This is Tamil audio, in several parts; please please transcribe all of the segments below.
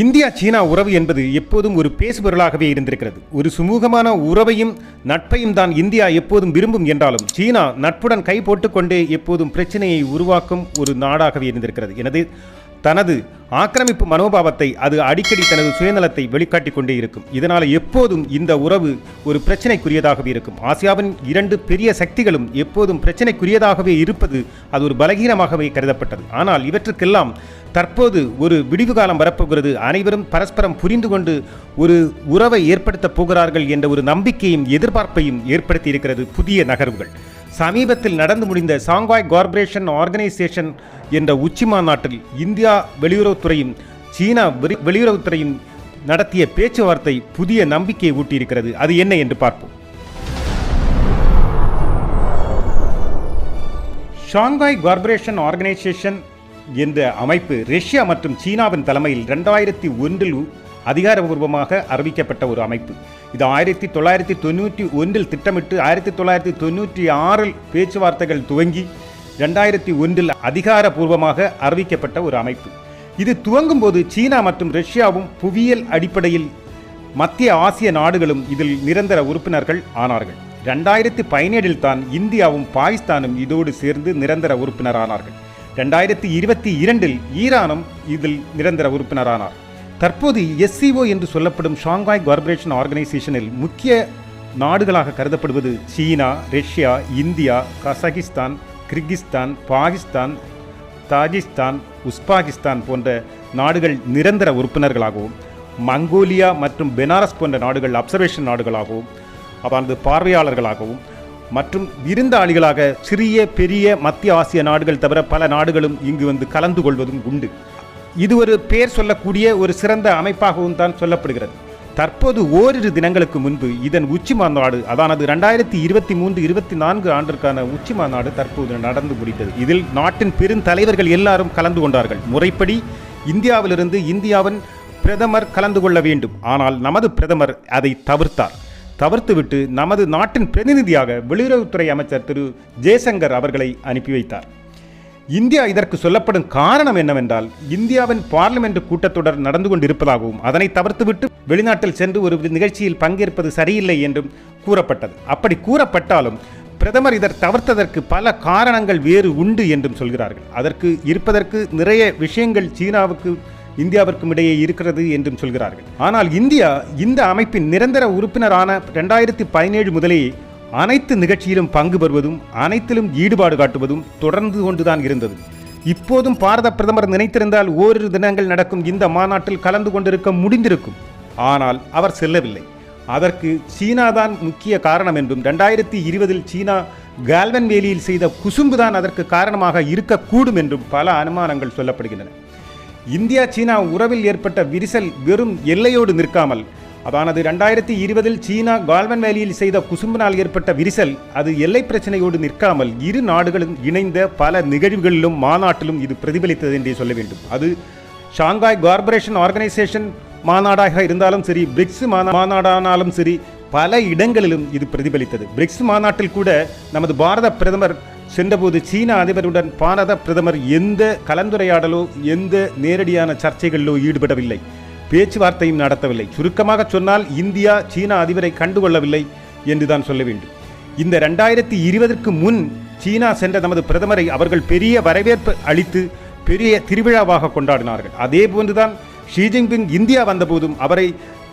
இந்தியா சீனா உறவு என்பது எப்போதும் ஒரு பேசுபொருளாகவே இருந்திருக்கிறது. ஒரு சுமூகமான உறவையும் நட்பையும் தான் இந்தியா எப்போதும் விரும்பும் என்றாலும் சீனா நட்புடன் கை போட்டுக்கொண்டே எப்போதும் பிரச்சனையை உருவாக்கும் ஒரு நாடாகவே இருந்திருக்கிறது. எனது தனது ஆக்கிரமிப்பு மனோபாவத்தை அது அடிக்கடி தனது சுயநலத்தை வெளிக்காட்டிக் கொண்டே இருக்கும். இதனால் எப்போதும் இந்த உறவு ஒரு பிரச்சனைக்குரியதாகவே இருக்கும். ஆசியாவின் இரண்டு பெரிய சக்திகளும் எப்போதும் பிரச்சனைக்குரியதாகவே இருப்பது அது ஒரு பலகீனமாகவே கருதப்பட்டது. ஆனால் இவற்றுக்கெல்லாம் தற்போது ஒரு விடிவு காலம் வரப்போகிறது. அனைவரும் பரஸ்பரம் புரிந்து கொண்டு ஒரு உறவை ஏற்படுத்தப் போகிறார்கள் என்ற ஒரு நம்பிக்கையும் எதிர்பார்ப்பையும் ஏற்படுத்தி இருக்கிறது புதிய நகர்வுகள். சமீபத்தில் நடந்து முடிந்த சாங்காய் கார்பரேஷன் ஆர்கனைசேஷன் என்ற உச்சி மாநாட்டில் இந்தியா வெளியுறவுத்துறையும் சீனா வெளி- வெளியுறவுத்துறையும் நடத்திய பேச்சுவார்த்தை புதிய நம்பிக்கையை ஊட்டியிருக்கிறது. அது என்ன என்று பார்ப்போம். ஷாங்காய் கார்பரேஷன் ஆர்கனைசேஷன் என்ற அமைப்பு ரஷ்யா மற்றும் சீனாவின் தலைமையில் ரெண்டாயிரத்தி ஒன்றில் அதிகாரபூர்வமாக அறிவிக்கப்பட்ட ஒரு அமைப்பு. இது ஆயிரத்தி தொள்ளாயிரத்தி தொண்ணூற்றி ஒன்றில் திட்டமிட்டு ஆயிரத்தி தொள்ளாயிரத்தி தொண்ணூற்றி ஆறில் பேச்சுவார்த்தைகள் துவங்கி ரெண்டாயிரத்தி ஒன்றில் அதிகாரபூர்வமாக அறிவிக்கப்பட்ட ஒரு அமைப்பு. இது துவங்கும் போது சீனா மற்றும் ரஷ்யாவும் புவியியல் அடிப்படையில் மத்திய ஆசிய நாடுகளும் இதில் நிரந்தர உறுப்பினர்கள் ஆனார்கள். ரெண்டாயிரத்தி பதினேழில் தான் இந்தியாவும் பாகிஸ்தானும் இதோடு சேர்ந்து நிரந்தர உறுப்பினரானார்கள். ரெண்டாயிரத்தி இருபத்தி இரண்டில் ஈரானும் இதில் நிரந்தர உறுப்பினரானார். தற்போது எஸ்சிஓ என்று சொல்லப்படும் ஷாங்காய் கார்பரேஷன் ஆர்கனைசேஷனில் முக்கிய நாடுகளாக கருதப்படுவது சீனா Russia India Kazakhstan Kyrgyzstan Pakistan Tajikistan Uzbekistan போன்ற நாடுகள் நிரந்தர உறுப்பினர்களாகவும் மங்கோலியா மற்றும் பெனாரஸ் போன்ற நாடுகள் அப்சர்வேஷன் நாடுகளாகவும் அதாவது பார்வையாளர்களாகவும் மற்றும் விருந்தாளிகளாக சிறிய பெரிய மத்திய ஆசிய நாடுகள் தவிர பல நாடுகளும் இங்கு வந்து கலந்து கொள்வதும் உண்டு. இது ஒரு பேர் சொல்லக்கூடிய ஒரு சிறந்த அமைப்பாகவும் தான் சொல்லப்படுகிறது. தற்போது ஓரிரு தினங்களுக்கு முன்பு இதன் உச்சி மாநாடு அதானது ரெண்டாயிரத்தி இருபத்தி மூன்று இருபத்தி நான்கு ஆண்டிற்கான உச்சி மாநாடு தற்போது நடந்து முடித்தது இதில் நாட்டின் பெருந்தலைவர்கள் எல்லாரும் கலந்து கொண்டார்கள். முறைப்படி இந்தியாவிலிருந்து இந்தியாவின் பிரதமர் கலந்து கொள்ள வேண்டும். ஆனால் நமது பிரதமர் அதை தவிர்த்தார். தவிர்த்துவிட்டு நமது நாட்டின் பிரதிநிதியாக வெளியுறவுத்துறை அமைச்சர் திரு ஜெய்சங்கர் அவர்களை அனுப்பி வைத்தார். இந்தியா இதற்கு சொல்லப்படும் காரணம் என்னவென்றால் இந்தியாவின் பார்லிமெண்ட் கூட்டத்தொடர் நடந்து கொண்டிருப்பதாகவும் அதனை தவிர்த்துவிட்டு வெளிநாட்டில் சென்று ஒரு நிகழ்ச்சியில் பங்கேற்பது சரியில்லை என்றும் கூறப்பட்டது. அப்படி கூறப்பட்டாலும் பிரதமர் இதர் தவிர்த்ததற்கு பல காரணங்கள் வேறு உண்டு என்றும் சொல்கிறார்கள். அதற்கு இருப்பதற்கு நிறைய விஷயங்கள் சீனாவுக்கு இந்தியாவிற்கும் இடையே இருக்கிறது என்றும் சொல்கிறார்கள். ஆனால் இந்தியா இந்த அமைப்பின் நிரந்தர உறுப்பினரான ரெண்டாயிரத்தி பதினேழு முதலே அனைத்து நிகழ்ச்சியிலும் பங்கு பெறுவதும் அனைத்திலும் ஈடுபாடு காட்டுவதும் தொடர்ந்து கொண்டுதான் இருந்தது. இப்போதும் பாரத பிரதமர் நினைத்திருந்தால் ஓரிரு தினங்கள் நடக்கும் இந்த மாநாட்டில் கலந்து கொண்டிருக்க முடிந்திருக்கும். ஆனால் அவர் செல்லவில்லை. அதற்கு சீனாதான் முக்கிய காரணம் என்றும் ரெண்டாயிரத்தி இருபதில் சீனா கால்வன் வேலியில் செய்த குசும்புதான் அதற்கு காரணமாக இருக்கக்கூடும் என்றும் பல அனுமானங்கள் சொல்லப்படுகின்றன. இந்தியா சீனா உறவில் ஏற்பட்ட விரிசல் வெறும் எல்லையோடு நிற்காமல் அதானது ரெண்டாயிரத்தி இருபதில் சீனா கால்வன் வேலியில் செய்த குசும்பினால் ஏற்பட்ட விரிசல் அது எல்லை பிரச்சனையோடு நிற்காமல் இரு நாடுகளும் இணைந்த பல நிகழ்வுகளிலும் மாநாட்டிலும் இது பிரதிபலித்தது என்றே சொல்ல வேண்டும். அது ஷாங்காய் கார்பரேஷன் ஆர்கனைசேஷன் மாநாடாக இருந்தாலும் சரி பிரிக்ஸ் மாநாடானாலும் சரி பல இடங்களிலும் இது பிரதிபலித்தது. பிரிக்ஸ் மாநாட்டில் கூட நமது பாரத பிரதமர் சென்றபோது சீன அதிபருடன் பாரத பிரதமர் எந்த கலந்துரையாடலோ எந்த நேரடியான சர்ச்சைகளிலோ ஈடுபடவில்லை. பேச்சுவார்த்தையும் நடத்தவில்லை. சுருக்கமாக சொன்னால் இந்தியா சீனா அதிபரை கண்டுகொள்ளவில்லை என்றுதான் சொல்ல வேண்டும். இந்த ரெண்டாயிரத்தி இருபதற்கு முன் சீனா சென்ற நமது பிரதமரை அவர்கள் பெரிய வரவேற்பு அளித்து பெரிய திருவிழாவாக கொண்டாடினார்கள். அதே போன்றுதான் ஷி ஜின்பிங் இந்தியா வந்தபோதும் அவரை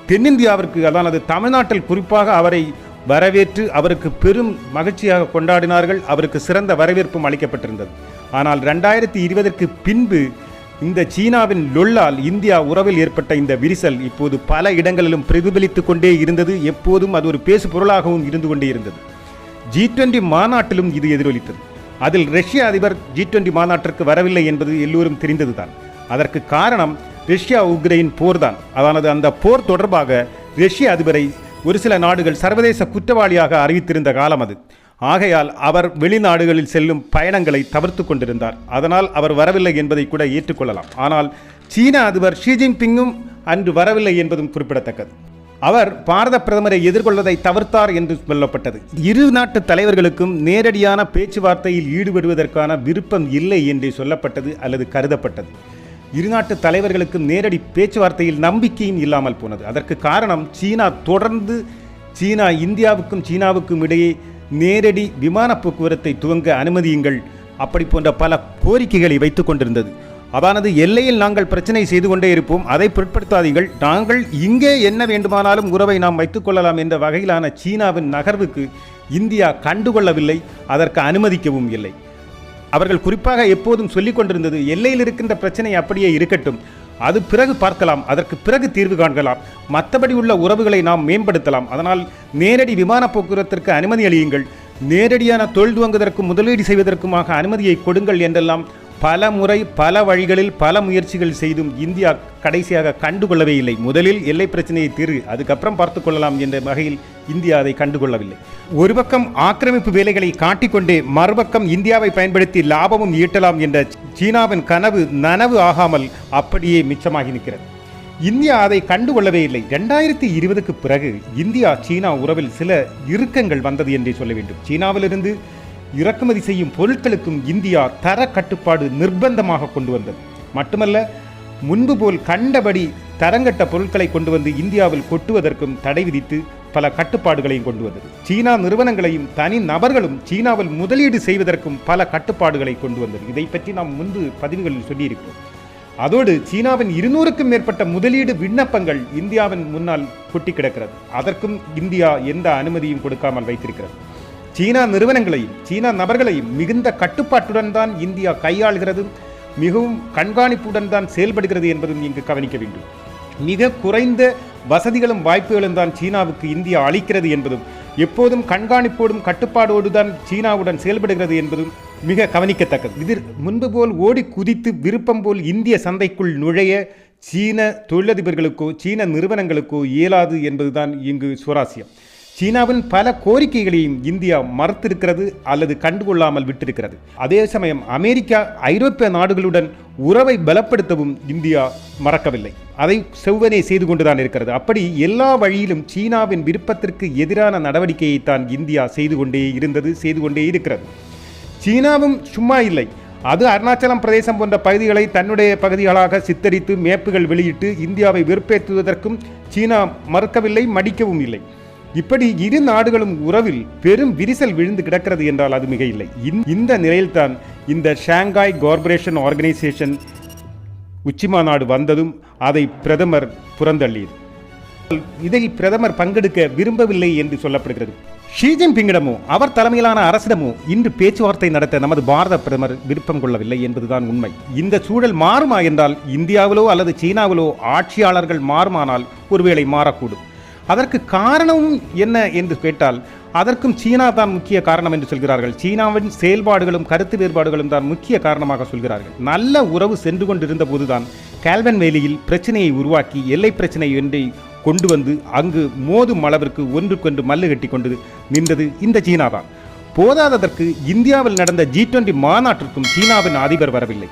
தென்னிந்தியாவிற்கு அதானது தமிழ்நாட்டில் குறிப்பாக அவரை வரவேற்று அவருக்கு பெரும் மகிழ்ச்சியாக கொண்டாடினார்கள். அவருக்கு சிறந்த வரவேற்பும் அளிக்கப்பட்டிருந்தது. ஆனால் ரெண்டாயிரத்தி இருபதற்கு பின்பு இந்த சீனாவின் லொல்லால் இந்தியா உறவில் ஏற்பட்ட இந்த விரிசல் இப்போது பல இடங்களிலும் பிரதிபலித்து கொண்டே இருந்தது. எப்போதும் அது ஒரு பேசு பொருளாகவும் இருந்து கொண்டே இருந்தது. ஜி டுவெண்டி மாநாட்டிலும் இது எதிரொலித்தது. அதில் ரஷ்ய அதிபர் ஜி டுவெண்டி மாநாட்டிற்கு வரவில்லை என்பது எல்லோரும் தெரிந்ததுதான். அதற்கு காரணம் ரஷ்யா உக்ரைன் போர்தான். அதானது அந்த போர் தொடர்பாக ரஷ்ய அதிபரை ஒரு சில நாடுகள் சர்வதேச குற்றவாளியாக அறிவித்திருந்த காலம் அது. ஆகையால் அவர் வெளிநாடுகளில் செல்லும் பயணங்களை தவிர்த்து கொண்டிருந்தார். அதனால் அவர் வரவில்லை என்பதை கூட ஏற்றுக்கொள்ளலாம். ஆனால் சீன அதிபர் ஷி ஜின்பிங்கும் அன்று வரவில்லை என்பதும் குறிப்பிடத்தக்கது. அவர் பாரத பிரதமரை எதிர்கொள்வதை தவிர்த்தார் என்று சொல்லப்பட்டது. இரு நாட்டு தலைவர்களுக்கும் நேரடியான பேச்சுவார்த்தையில் ஈடுபடுவதற்கான விருப்பம் இல்லை என்றே சொல்லப்பட்டது அல்லது கருதப்பட்டது. இருநாட்டு தலைவர்களுக்கும் நேரடி பேச்சுவார்த்தையில் நம்பிக்கையும் இல்லாமல் போனது. அதற்கு காரணம் சீனா தொடர்ந்து சீனா இந்தியாவுக்கும் சீனாவுக்கும் இடையே நேரடி விமான போக்குவரத்தை துவங்க அனுமதியுங்கள். அப்படி போன்ற பல கோரிக்கைகளை வைத்துக் கொண்டிருந்தது. அதானது எல்லையில் நாங்கள் பிரச்சனை செய்து கொண்டே இருப்போம். அதை பொருட்படுத்தாதீர்கள். நாங்கள் இங்கே என்ன வேண்டுமானாலும் உறவை நாம் வைத்துக் கொள்ளலாம் என்ற வகையிலான சீனாவின் நகர்வுக்கு இந்தியா கண்டுகொள்ளவில்லை. அதற்கு அனுமதிக்கவும் இல்லை. அவர்கள் குறிப்பாக எப்போதும் சொல்லிக் கொண்டிருந்தது எல்லையில் இருக்கின்ற பிரச்சனை அப்படியே இருக்கட்டும். அது பிறகு பார்க்கலாம் அதற்கு பிறகு தீர்வு காண்கலாம். மற்றபடி உள்ள உறவுகளை நாம் மேம்படுத்தலாம். அதனால் நேரடி விமான போக்குவரத்திற்கு அனுமதி அளியுங்கள். நேரடியான தொழில் துவங்குவதற்கும் முதலீடு செய்வதற்குமாக அனுமதியை கொடுங்கள் என்றெல்லாம் பல முறை பல வழிகளில் பல முயற்சிகள் செய்தும் இந்தியா கடைசியாக கண்டுகொள்ளவே இல்லை. முதலில் எல்லை பிரச்சனையை தீர்வு அதுக்கப்புறம் பார்த்து கொள்ளலாம் என்ற வகையில் இந்தியா அதை கண்டுகொள்ளவில்லை. ஒரு பக்கம் ஆக்கிரமிப்பு வேலைகளை காட்டிக்கொண்டே மறுபக்கம் இந்தியாவை பயன்படுத்தி லாபமும் ஈட்டலாம் என்ற சீனாவின் கனவு நனவு ஆகாமல் அப்படியே மிச்சமாகி நிற்கிறது. இந்தியா அதை கண்டுகொள்ளவே இல்லை. ரெண்டாயிரத்தி இருபதுக்கு பிறகு இந்தியா சீனா உறவில் சில இறுக்கங்கள் வந்தது என்றே சொல்ல வேண்டும். சீனாவிலிருந்து இறக்குமதி செய்யும் பொருட்களுக்கும் இந்தியா தர கட்டுப்பாடு நிர்பந்தமாக கொண்டு வந்தது. மட்டுமல்ல முன்பு போல் கண்டபடி தரங்கட்ட பொருட்களை கொண்டு வந்து இந்தியாவில் கொட்டுவதற்கும் தடை விதித்து பல கட்டுப்பாடுகளையும் கொண்டு வந்தது. சீனா நிறுவனங்களையும் தனி நபர்களும் சீனாவில் முதலீடு செய்வதற்கும் பல கட்டுப்பாடுகளை கொண்டு வந்தது. இதை பற்றி நாம் முன்பு பதிவுகளில் சொல்லியிருக்கிறோம். அதோடு சீனாவின் இருநூறுக்கும் மேற்பட்ட முதலீடு விண்ணப்பங்கள் இந்தியாவின் முன்னால் கொட்டி கிடக்கிறது. அதற்கும் இந்தியா எந்த அனுமதியும் கொடுக்காமல் வைத்திருக்கிறது. சீனா நிறுவனங்களையும் சீனா நபர்களையும் மிகுந்த கட்டுப்பாட்டுடன் தான் இந்தியா கையாள்கிறது மிகவும் கண்காணிப்புடன் தான் செயல்படுகிறது என்பதும் இங்கு கவனிக்க வேண்டும். மிக குறைந்த வசதிகளும் வாய்ப்புகளும் தான் சீனாவுக்கு இந்தியா அளிக்கிறது என்பதும் எப்போதும் கண்காணிப்போடும் கட்டுப்பாடோடு தான் சீனாவுடன் செயல்படுகிறது என்பதும் மிக கவனிக்கத்தக்கது. இதில் முன்பு போல் ஓடி குதித்து விருப்பம் போல் இந்திய சந்தைக்குள் நுழைய சீன தொழிலதிபர்களுக்கோ சீன நிறுவனங்களுக்கோ இயலாது என்பதுதான் இங்கு சுவராசியம் சீனாவின் பல கோரிக்கைகளையும் இந்தியா மறுத்திருக்கிறது அல்லது கண்டுகொள்ளாமல் விட்டிருக்கிறது. அதே சமயம் அமெரிக்கா ஐரோப்பிய நாடுகளுடன் உறவை பலப்படுத்தவும் இந்தியா மறக்கவில்லை. அதை செவ்வனே செய்து கொண்டுதான் இருக்கிறது. அப்படி எல்லா வழியிலும் சீனாவின் விருப்பத்திற்கு எதிரான நடவடிக்கையை தான் இந்தியா செய்து கொண்டே இருந்தது செய்து கொண்டே இருக்கிறது. சீனாவும் சும்மா இல்லை. அது அருணாச்சலம் பிரதேசம் போன்ற பகுதிகளை தன்னுடைய பகுதிகளாக சித்தரித்து மேப்புகள் வெளியிட்டு இந்தியாவை வெறுப்பேற்றுவதற்கும் சீனா மறுக்கவில்லை மடிக்கவும் இல்லை. இப்படி இரு நாடுகளும் உறவில் பெரும் விரிசல் விழுந்து கிடக்கிறது என்றால் அது மிக இல்லை இந்த- இந்த நிலையில்தான் இந்த ஷாங்காய் கார்பரேஷன் ஆர்கனைசேஷன் உச்சிமாநாடு வந்ததும் அதை பிரதமர் புறந்தள்ளியது இதில் பிரதமர் பங்கெடுக்க விரும்பவில்லை என்று சொல்லப்படுகிறது. ஷி ஜின்பிங்கிடமோ அவர் தலைமையிலான அரசிடமோ இன்று பேச்சுவார்த்தை நடத்த நமது பாரத பிரதமர் விருப்பம் கொள்ளவில்லை என்பதுதான் உண்மை. இந்த சூழல் மாறுமா என்றால் இந்தியாவிலோ அல்லது சீனாவிலோ ஆட்சியாளர்கள் மாறுமானால் ஒருவேளை மாறக்கூடும். அதற்கு காரணமும் என்ன என்று கேட்டால் அதற்கும் சீனா தான் முக்கிய காரணம் என்று சொல்கிறார்கள். சீனாவின் செயல்பாடுகளும் கருத்து வேறுபாடுகளும் தான் முக்கிய காரணமாக சொல்கிறார்கள். நல்ல உறவு சென்று கொண்டிருந்த போதுதான் கால்வன் வேலியில் பிரச்சனையை உருவாக்கி எல்லை பிரச்சனை ஒன்றை கொண்டு வந்து அங்கு மோதும் அளவிற்கு ஒன்றுக்கொன்று மல்லு கட்டி கொண்டு நின்றது இந்த சீனா தான். போதாததற்கு இந்தியாவில் நடந்த ஜி டுவெண்டி மாநாட்டிற்கும் சீனாவின் அதிபர் வரவில்லை.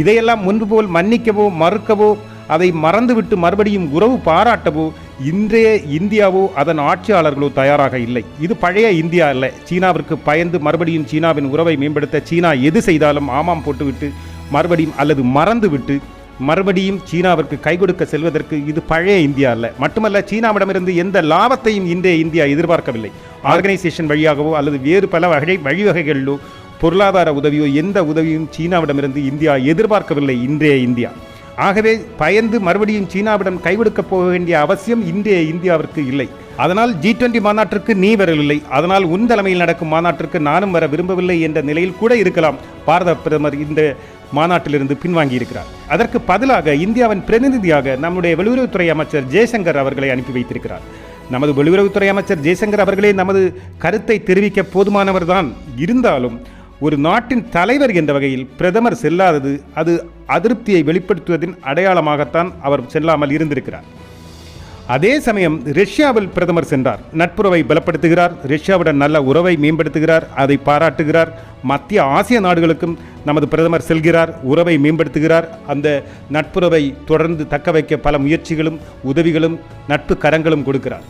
இதையெல்லாம் முன்பு போல் மன்னிக்கவோ மறுக்கவோ அதை மறந்துவிட்டு மறுபடியும் உறவு பாராட்டவோ இன்றைய இந்தியாவோ அதன் ஆட்சியாளர்களோ தயாராக இல்லை. இது பழைய இந்தியா அல்ல. சீனாவிற்கு பயந்து மறுபடியும் சீனாவின் உறவை மேம்படுத்த சீனா எது செய்தாலும் ஆமாம் போட்டுவிட்டு மறுபடியும் அல்லது மறந்துவிட்டு மறுபடியும் சீனாவிற்கு கை கொடுக்க செல்வதற்கு இது பழைய இந்தியா அல்ல. மட்டுமல்ல சீனாவிடமிருந்து எந்த லாபத்தையும் இன்றைய இந்தியா எதிர்பார்க்கவில்லை. ஆர்கனைசேஷன் வழியாகவோ அல்லது வேறு பல வகை வழிவகைகளிலோ பொருளாதார உதவியோ எந்த உதவியும் சீனாவிடமிருந்து இந்தியா எதிர்பார்க்கவில்லை இன்றைய இந்தியா. ஆகவே பயந்து மறுபடியும் சீனாவிடம் கைவிடுக்கப் போக வேண்டிய அவசியம் இன்றைய இந்தியாவிற்கு இல்லை. அதனால் ஜி டுவெண்டி மாநாட்டிற்கு நீ வரவில்லை. அதனால் உன் தலைமையில் நடக்கும் மாநாட்டிற்கு நானும் வர விரும்பவில்லை என்ற நிலையில் கூட இருக்கலாம். பாரத பிரதமர் இந்த மாநாட்டிலிருந்து பின்வாங்கி இருக்கிறார் அதற்கு பதிலாக இந்தியாவின் பிரதிநிதியாக நம்முடைய வெளியுறவுத்துறை அமைச்சர் ஜெய்சங்கர் அவர்களை அனுப்பி வைத்திருக்கிறார். நமது வெளியுறவுத்துறை அமைச்சர் ஜெய்சங்கர் அவர்களே நமது கருத்தை தெரிவிக்க போதுமானவர்தான். இருந்தாலும் ஒரு நாட்டின் தலைவர் என்ற வகையில் பிரதமர் செல்லாதது அது அதிருப்தியை வெளிப்படுத்துவதின் அடையாளமாகத்தான் அவர் செல்லாமல் இருந்திருக்கிறார். அதே சமயம் ரஷ்யாவில் பிரதமர் சென்றார். நட்புறவை பலப்படுத்துகிறார். ரஷ்யாவுடன் நல்ல உறவை மேம்படுத்துகிறார். அதை பாராட்டுகிறார். மத்திய ஆசிய நாடுகளுக்கும் நமது பிரதமர் செல்கிறார். உறவை மேம்படுத்துகிறார். அந்த நட்புறவை தொடர்ந்து தக்க வைக்க பல முயற்சிகளும் உதவிகளும் நட்பு கரங்களும் கொடுக்கிறார்.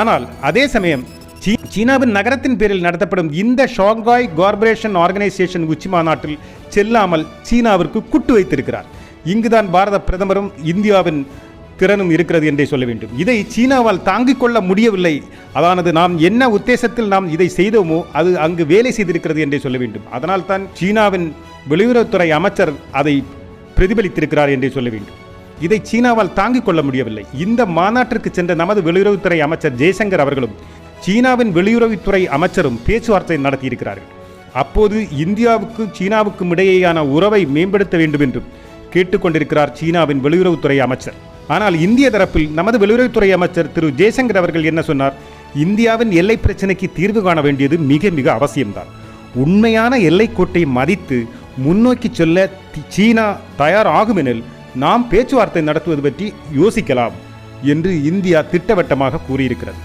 ஆனால் அதே சமயம் சீனாவின் நகரத்தின் பேரில் நடத்தப்படும் இந்த ஷாங்காய் கார்பரேஷன் ஆர்கனைசேஷன் உச்சி மாநாட்டில் செல்லாமல் சீனாவிற்கு குட்டு வைத்திருக்கிறார். இங்குதான் பாரத பிரதமரும் இந்தியாவின் திறனும் இருக்கிறது என்றே சொல்ல வேண்டும். இதை சீனாவால் தாங்கிக் கொள்ள முடியவில்லை. அதானது நாம் என்ன உத்தேசத்தில் நாம் இதை செய்தோமோ அது அங்கு வேலை செய்திருக்கிறது என்றே சொல்ல வேண்டும். அதனால் தான் சீனாவின் வெளியுறவுத்துறை அமைச்சர் அதை பிரதிபலித்திருக்கிறார் என்றே சொல்ல வேண்டும். இதை சீனாவால் தாங்கிக் கொள்ள முடியவில்லை. இந்த மாநாட்டிற்கு சென்ற நமது வெளியுறவுத்துறை அமைச்சர் ஜெய்சங்கர் அவர்களும் சீனாவின் வெளியுறவுத்துறை அமைச்சரும் பேச்சுவார்த்தை நடத்தியிருக்கிறார்கள். அப்போது இந்தியாவுக்கும் சீனாவுக்கும் இடையேயான உறவை மேம்படுத்த வேண்டும் என்றும் கேட்டுக்கொண்டிருக்கிறார் சீனாவின் வெளியுறவுத்துறை அமைச்சர். ஆனால் இந்திய தரப்பில் நமது வெளியுறவுத்துறை அமைச்சர் திரு ஜெய்சங்கர் அவர்கள் என்ன சொன்னார்? இந்தியாவின் எல்லை பிரச்சினைக்கு தீர்வு காண வேண்டியது மிக மிக அவசியம்தான். உண்மையான எல்லைக்கோட்டை மதித்து முன்னோக்கி செல்ல சீனா தயார் ஆகுமெனில் நாம் பேச்சுவார்த்தை நடத்துவது பற்றி யோசிக்கலாம் என்று இந்தியா திட்டவட்டமாக கூறியிருக்கிறது.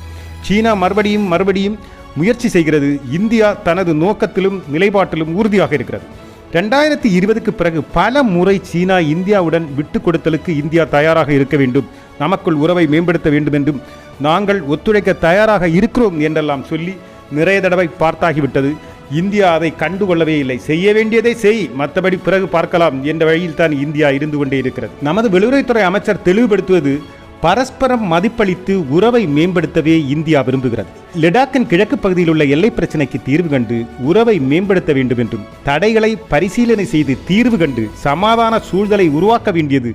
சீனா மறுபடியும் மறுபடியும் முயற்சி செய்கிறது. இந்தியா தனது நோக்கத்திலும் நிலைப்பாட்டிலும் உறுதியாக இருக்கிறது. ரெண்டாயிரத்தி இருபதுக்கு பிறகு பல முறை சீனா இந்தியாவுடன் விட்டு கொடுத்தலுக்கு இந்தியா தயாராக இருக்க வேண்டும். நமக்குள் உறவை மேம்படுத்த வேண்டும் என்றும் நாங்கள் ஒத்துழைக்க தயாராக இருக்கிறோம் என்றெல்லாம் சொல்லி நிறைய தடவை பார்த்தாகிவிட்டது. இந்தியா அதை கண்டுகொள்ளவே இல்லை. செய்ய வேண்டியதை செய் மற்றபடி பிறகு பார்க்கலாம் என்ற வழியில் தான் இந்தியா இருந்து கொண்டே இருக்கிறது. நமது வெளியுறவுத்துறை அமைச்சர் தெளிவுபடுத்துவது பரஸ்பரம் மதிப்பளித்து உறவை மேம்படுத்தவே இந்தியா விரும்புகிறது. லடாக்கின் கிழக்கு பகுதியில் உள்ள எல்லை பிரச்சினைக்கு தீர்வு கண்டு உறவை மேம்படுத்த வேண்டும் என்றும் தடைகளை பரிசீலனை செய்து தீர்வு கண்டு சமாதான சூழ்நிலை உருவாக்க வேண்டியது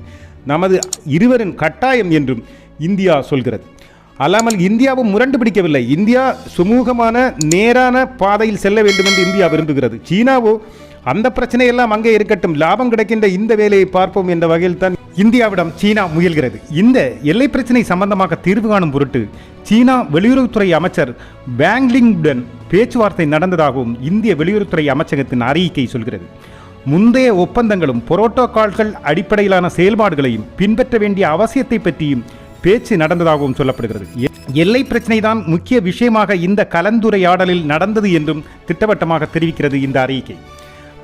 நமது இருவரின் கட்டாயம் என்றும் இந்தியா சொல்கிறது. அல்லாமல் இந்தியாவும் முரண்டு பிடிக்கவில்லை. இந்தியா சுமூகமான நேரான பாதையில் செல்ல வேண்டும் என்று இந்தியா விரும்புகிறது. சீனாவோ அந்த பிரச்சனையெல்லாம் அங்கே இருக்கட்டும் லாபம் கிடைக்கின்ற இந்த வேலையை பார்ப்போம் என்ற வகையில் தான் இந்தியாவிடம் சீனா முயல்கிறது. இந்த எல்லை பிரச்சனை சம்பந்தமாக தீர்வு காணும் பொருட்டு சீனா வெளியுறவுத்துறை அமைச்சர் பேங்லிங்குடன் பேச்சுவார்த்தை நடந்ததாகவும் இந்திய வெளியுறவுத்துறை அமைச்சகத்தின் அறிக்கை சொல்கிறது. முந்தைய ஒப்பந்தங்களும் புரோட்டோகால்கள் அடிப்படையிலான செயல்பாடுகளையும் பின்பற்ற வேண்டிய அவசியத்தை பற்றியும் பேச்சு நடந்ததாகவும் சொல்லப்படுகிறது. எல்லை பிரச்சனை தான் முக்கிய விஷயமாக இந்த கலந்துரையாடலில் நடந்தது என்றும் திட்டவட்டமாக தெரிவிக்கிறது இந்த அறிக்கை.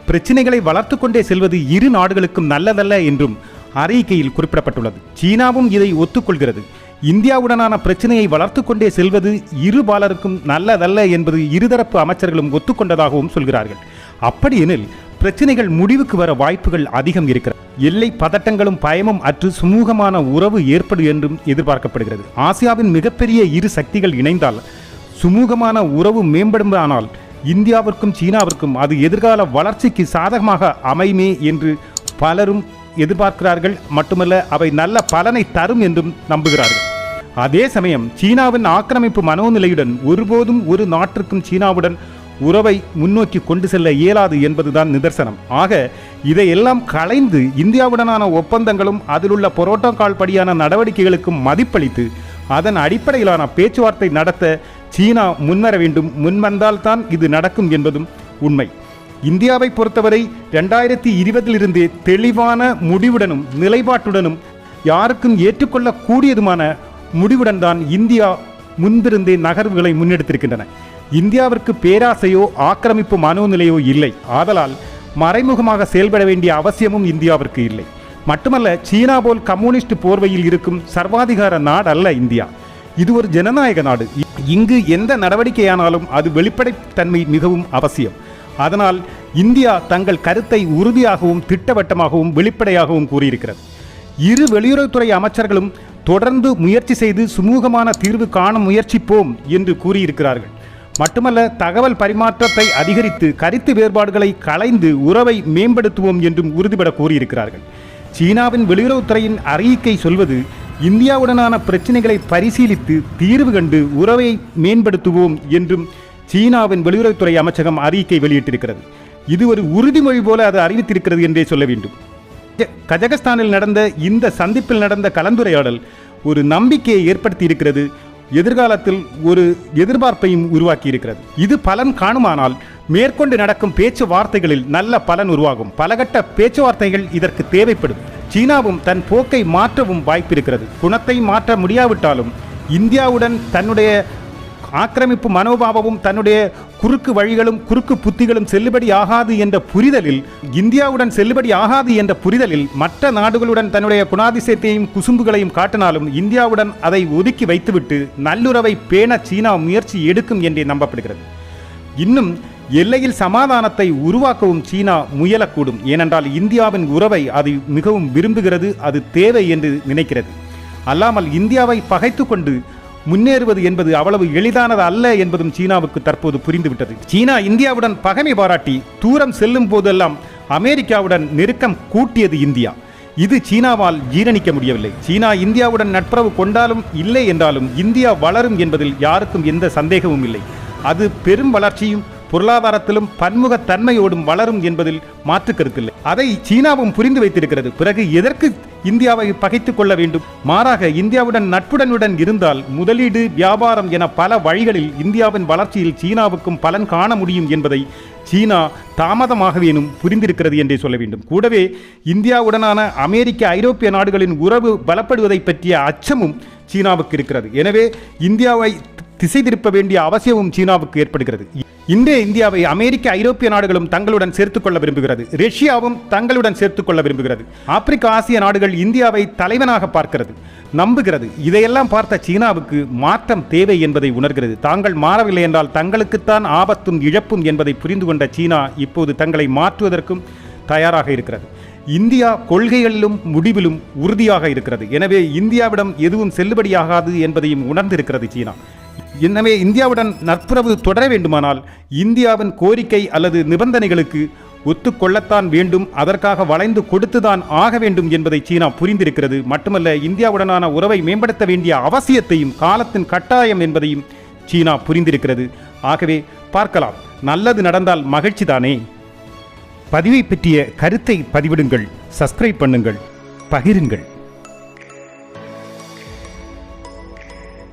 பிரச்சினைகளை வளர்த்து கொண்டே செல்வது இரு நாடுகளுக்கும் நல்லதல்ல என்றும் அறிக்கையில் குறிப்பிடப்பட்டுள்ளது. சீனாவும் இதை ஒத்துக்கொள்கிறது. இந்தியாவுடனான பிரச்சனையை வளர்த்து கொண்டே செல்வது இரு பாலருக்கும் நல்லதல்ல என்பது இருதரப்பு அமைச்சர்களும் ஒத்துக்கொண்டதாகவும் சொல்கிறார்கள். அப்படியெனில் பிரச்சனைகள் முடிவுக்கு வர வாய்ப்புகள் அதிகம் இருக்கிறது எல்லை பதட்டங்களும் பயமும் அற்று சுமூகமான உறவு ஏற்படும் என்றும் எதிர்பார்க்கப்படுகிறது. ஆசியாவின் மிகப்பெரிய இரு சக்திகள் இணைந்தால் சுமூகமான உறவு மேம்படும் ஆனால் இந்தியாவிற்கும் சீனாவிற்கும் அது எதிர்கால வளர்ச்சிக்கு சாதகமாக அமையுமே என்று பலரும் எதிர்பார்க்கிறார்கள். மட்டுமல்ல அவை நல்ல பலனை தரும் என்றும் நம்புகிறார்கள். அதே சமயம் சீனாவின் ஆக்கிரமிப்பு மனோநிலையுடன் ஒருபோதும் ஒரு நாட்டிற்கும் சீனாவுடன் உறவை முன்னோக்கி கொண்டு செல்ல இயலாது என்பதுதான் நிதர்சனம். ஆக இதையெல்லாம் களைந்து இந்தியாவுடனான ஒப்பந்தங்களும் அதிலுள்ள புரோட்டோகால் படியான நடவடிக்கைகளுக்கும் மதிப்பளித்து அதன் அடிப்படையிலான பேச்சுவார்த்தை நடத்த சீனா முன்வர வேண்டும். முன்வந்தால்தான் இது நடக்கும் என்பதும் உண்மை. இந்தியாவை பொறுத்தவரை ரெண்டாயிரத்தி இருபதிலிருந்தே தெளிவான முடிவுடனும் நிலைப்பாட்டுடனும் யாருக்கும் ஏற்றுக்கொள்ளக்கூடியதுமான முடிவுடன் தான் இந்தியா முன்பிருந்தே நகர்வுகளை முன்னெடுத்திருக்கின்றன. இந்தியாவிற்கு பேராசையோ ஆக்கிரமிப்பு மனோநிலையோ இல்லை. ஆதலால் மறைமுகமாக செயல்பட வேண்டிய அவசியமும் இந்தியாவிற்கு இல்லை. மட்டுமல்ல சீனா போல் கம்யூனிஸ்ட் போர்வையில் இருக்கும் சர்வாதிகார நாடு அல்ல இந்தியா. இது ஒரு ஜனநாயக நாடு. இங்கு எந்த நடவடிக்கையானாலும் அது வெளிப்படைத்தன்மை மிகவும் அவசியம். அதனால் இந்தியா தங்கள் கருத்தை உறுதியாகவும் திட்டவட்டமாகவும் வெளிப்படையாகவும் கூறியிருக்கிறது. இரு வெளியுறவுத்துறை அமைச்சர்களும் தொடர்ந்து முயற்சி செய்து சுமூகமான தீர்வு காண முயற்சிப்போம் என்று கூறியிருக்கிறார்கள். மட்டுமல்ல தகவல் பரிமாற்றத்தை அதிகரித்து கருத்து வேறுபாடுகளை களைந்து உறவை மேம்படுத்துவோம் என்றும் உறுதிபட கூறியிருக்கிறார்கள். சீனாவின் வெளியுறவுத்துறையின் அறிக்கை சொல்வது இந்தியாவுடனான பிரச்சினைகளை பரிசீலித்து தீர்வு கண்டு உறவை மேம்படுத்துவோம் என்றும் சீனாவின் வெளியுறவுத்துறை அமைச்சகம் அறிக்கை வெளியிட்டிருக்கிறது. இது ஒரு உறுதிமொழி போல அது அறிவித்திருக்கிறது என்றே சொல்ல வேண்டும். கஜகஸ்தானில் நடந்த இந்த சந்திப்பில் நடந்த கலந்துரையாடல் ஒரு நம்பிக்கையை ஏற்படுத்தி இருக்கிறது எதிர்காலத்தில் ஒரு எதிர்பார்ப்பையும் உருவாக்கி இருக்கிறது இது பலன் காணுமானால் மேற்கொண்டு நடக்கும் பேச்சுவார்த்தைகளில் நல்ல பலன் உருவாகும். பலகட்ட பேச்சுவார்த்தைகள் இதற்கு தேவைப்படும். சீனாவும் தன் போக்கை மாற்றவும் வாய்ப்பிருக்கிறது. குணத்தை மாற்ற முடியாவிட்டாலும் இந்தியாவுடன் தன்னுடைய ஆக்கிரமிப்பு மனோபாவமும் தன்னுடைய குறுக்கு வழிகளும் குறுக்கு புத்திகளும் செல்லுபடி ஆகாது என்ற புரிதலில் இந்தியாவுடன் செல்லுபடி ஆகாது என்ற புரிதலில் மற்ற நாடுகளுடன் தன்னுடைய குணாதிசயத்தையும் குசும்புகளையும் காட்டினாலும் இந்தியாவுடன் அதை ஒதுக்கி வைத்துவிட்டு நல்லுறவை பேண சீனா முயற்சி எடுக்கும் என்றே நம்பப்படுகிறது. இன்னும் எல்லையில் சமாதானத்தை உருவாக்கவும் சீனா முயலக்கூடும். ஏனென்றால் இந்தியாவின் உறவை அது மிகவும் விரும்புகிறது அது தேவை என்று நினைக்கிறது. அல்லாமல் இந்தியாவை பகைத்து கொண்டு முன்னேறுவது என்பது அவ்வளவு எளிதானது அல்ல என்பதும் சீனாவுக்கு தற்போது புரிந்துவிட்டது. சீனா இந்தியாவுடன் பகைமை பாராட்டி தூரம் செல்லும் போதெல்லாம் அமெரிக்காவுடன் நெருக்கம் கூட்டியது இந்தியா. இது சீனாவால் ஜீரணிக்க முடியவில்லை. சீனா இந்தியாவுடன் நட்புறவு கொண்டாலும் இல்லை என்றாலும் இந்தியா வளரும் என்பதில் யாருக்கும் எந்த சந்தேகமும் இல்லை. அது பெரும் வளர்ச்சியும் பொருளாதாரத்திலும் பன்முகத்தன்மையோடும் வளரும் என்பதில் மாற்று கருத்தில்லை அதை சீனாவும் புரிந்து வைத்திருக்கிறது. பிறகு எதற்கு இந்தியாவை பகைத்துக் கொள்ள வேண்டும். மாறாக இந்தியாவுடன் நட்புடனுடன் இருந்தால் முதலீடு வியாபாரம் என பல வழிகளில் இந்தியாவின் வளர்ச்சியில் சீனாவுக்கும் பலன் காண முடியும் என்பதை சீனா தாமதமாகவேனும் புரிந்திருக்கிறது என்றே சொல்ல வேண்டும். கூடவே இந்தியாவுடனான அமெரிக்க ஐரோப்பிய நாடுகளின் உறவு பலப்படுவதை பற்றிய அச்சமும் சீனாவுக்கு இருக்கிறது. எனவே இந்தியாவை திசை திருப்ப வேண்டிய அவசியமும் சீனாவுக்கு ஏற்படுகிறது. இன்றைய இந்தியாவை அமெரிக்க ஐரோப்பிய நாடுகளும் தங்களுடன் சேர்த்துக் கொள்ள விரும்புகிறது. ரஷ்யாவும் தங்களுடன் சேர்த்துக் கொள்ள விரும்புகிறது. ஆப்பிரிக்க ஆசிய நாடுகள் இந்தியாவை தலைவனாக பார்க்கிறது நம்புகிறது. இதையெல்லாம் பார்த்த சீனாவுக்கு மாற்றம் தேவை என்பதை உணர்கிறது. தாங்கள் மாறவில்லை என்றால் தங்களுக்குத்தான் ஆபத்தும் இழப்பும் என்பதை புரிந்து கொண்ட சீனா இப்போது தங்களை மாற்றுவதற்கும் தயாராக இருக்கிறது. இந்தியா கொள்கைகளிலும் முடிவிலும் உறுதியாக இருக்கிறது. எனவே இந்தியாவிடம் எதுவும் செல்லுபடியாகாது என்பதையும் உணர்ந்திருக்கிறது சீனா. எனவே இந்தியாவுடன் நட்புறவு தொடர வேண்டுமானால் இந்தியாவின் கோரிக்கை அல்லது நிபந்தனைகளுக்கு ஒத்துக்கொள்ளத்தான் வேண்டும் அதற்காக வளைந்து கொடுத்துதான் ஆக வேண்டும் என்பதை சீனா புரிந்திருக்கிறது. மட்டுமல்ல இந்தியாவுடனான உறவை மேம்படுத்த வேண்டிய அவசியத்தையும் காலத்தின் கட்டாயம் என்பதையும் சீனா புரிந்திருக்கிறது. ஆகவே பார்க்கலாம். நல்லது நடந்தால் மகிழ்ச்சி தானே பதிவை பற்றிய கருத்தை பதிவிடுங்கள் சப்ஸ்கிரைப் பண்ணுங்கள் பகிருங்கள்.